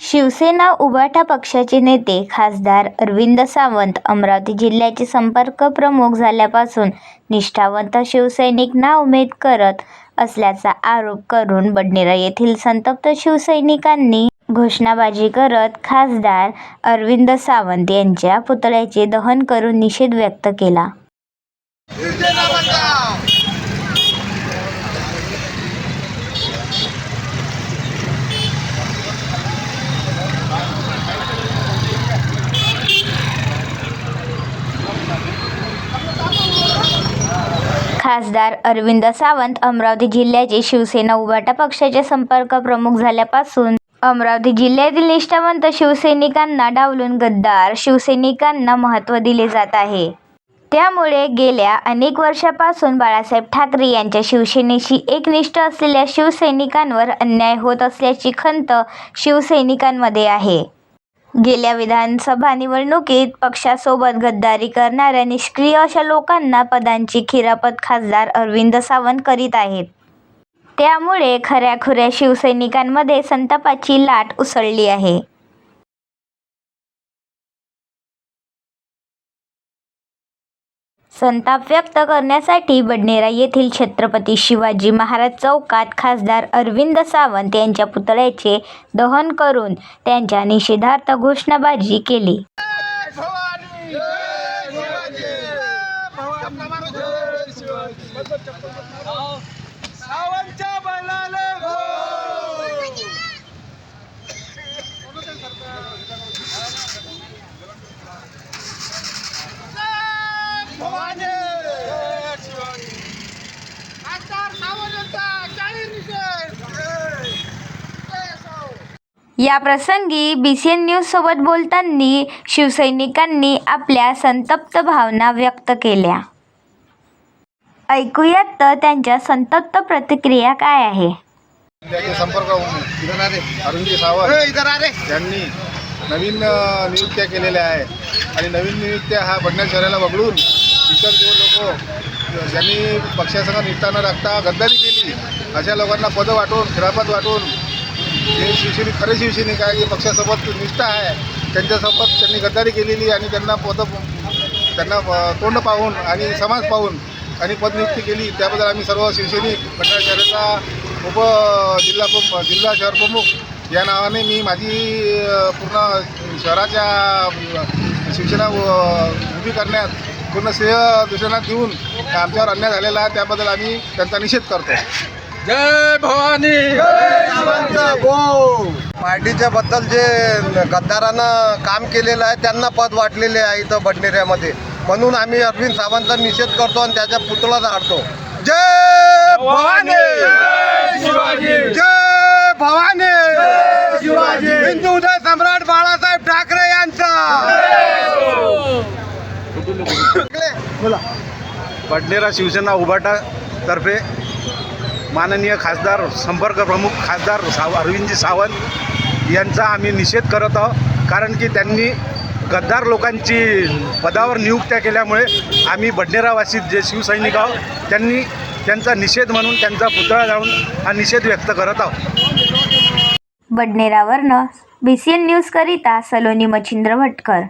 शिवसेना उभाटा पक्षाचे नेते खासदार अरविंद सावंत अमरावती जिल्ह्याचे संपर्कप्रमुख झाल्यापासून निष्ठावंत शिवसैनिक नाउमेद करत असल्याचा आरोप करून बडनेरा येथील संतप्त शिवसैनिकांनी घोषणाबाजी करत खासदार अरविंद सावंत यांच्या पुतळ्याचे दहन करून निषेध व्यक्त केला. खासदार अरविंद सावंत अमरावती जिल्ह्याचे शिवसेना उभाटा पक्षाचे संपर्क प्रमुख झाल्यापासून अमरावती जिल्ह्यातील निष्ठावंत शिवसैनिकांना डावलून गद्दार शिवसैनिकांना महत्त्व दिले जात आहे. त्यामुळे गेल्या अनेक वर्षापासून बाळासाहेब ठाकरे यांच्या शिवसेनेशी एकनिष्ठ असलेल्या शिवसैनिकांवर अन्याय होत असल्याची खंत शिवसैनिकांमध्ये आहे. गेल्या विधानसभा निवडणुकीत पक्षासोबत गद्दारी करणाऱ्या निष्क्रिय अशा लोकांना पदांची खिरापत खासदार अरविंद सावंत करीत आहेत. त्यामुळे खऱ्याखुऱ्या शिवसैनिकांमध्ये संतापाची लाट उसळली आहे. संताप व्यक्त करण्यासाठी बडनेरा येथील छत्रपती शिवाजी महाराज चौकात खासदार अरविंद सावंत यांच्या पुतळ्याचे दहन करून त्यांच्या निषेधार्थ घोषणाबाजी केली. सावंतच्या बैलाले हो जय भवानी जय शिवाजी खासदार सावंतांचा जाहीर निषेध जय जय सावंत या प्रसंगी बी सी एन न्यूज सोबत बोलताना शिवसैनिकांनी आपल्या संतप्त भावना व्यक्त केल्या. ऐकूयात तर त्यांच्या संतप्त प्रतिक्रिया काय आहे? त्याचे संपर्क अरुणजी सावंत यांनी नवीन नियुक्त्या केलेल्या आहे आणि नवीन नियुक्त्या हा बडण्या शहराला वगळून इतर जो लोक ज्यांनी पक्षासंग निष्ठा न राखता गद्दारी केली अशा लोकांना पदं वाटून खिरापत वाटून जे शिवसैनिक खरे शिवसैनिक आहे की पक्षासोबत निष्ठा आहे त्यांच्यासोबत त्यांनी गद्दारी केलेली आणि त्यांना पदं त्यांना तोंड पाहून आणि समाज पाहून आणि पदनियुक्ती केली. त्याबद्दल आम्ही सर्व शिवसैनिक भंडारा शहराचा उप जिल्हा प्रमुख जिल्हा शहर प्रमुख या नावाने मी माझी पूर्ण शहराच्या शिक्षणा शिवसेना उ- उभी करण्यात पूर्ण श्रेय दुसऱ्यांना देऊन आमच्यावर अन्याय झालेला आहे त्याबद्दल आम्ही त्यांचा निषेध करतो. जय भवानी! पार्टीच्या बद्दल जे गद्दारानं काम केलेलं आहे त्यांना पद वाटलेले आहे इथं बडनेऱ्यामध्ये म्हणून आम्ही अरविंद सावंत निषेध करतो आणि त्याच्या पुतळा जाळतो जय भवानी! जय भवानी! हिंदू उदय सम्राट बाळासाहेब ठाकरे यांचा बडनेरा शिवसेना उभाटा तर्फे माननीय खासदार संपर्क प्रमुख खासदार साव अरविंदजी सावंत यांचा आम्ही निषेध करत आहोत. कारण की त्यांनी गद्दार लोकांची पदावर नियुक्त्या केल्यामुळे आम्ही बडनेरावासी जे शिवसैनिक आहोत त्यांनी त्यांचा निषेध म्हणून त्यांचा पुतळा जाळून हा निषेध व्यक्त करत आहोत. बडनेरावरनं बी सी एन न्यूजकरिता सलोनी मच्छिंद्र भटकर.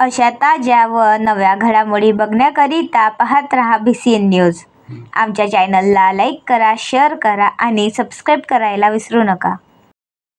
अशा ताज्या व नव्या घडामोडी बघण्याकरिता पाहत रहा बी सी एन न्यूज आमच्या चॅनलला लाईक करा शेअर करा आणि सबस्क्राईब करायला विसरू नका.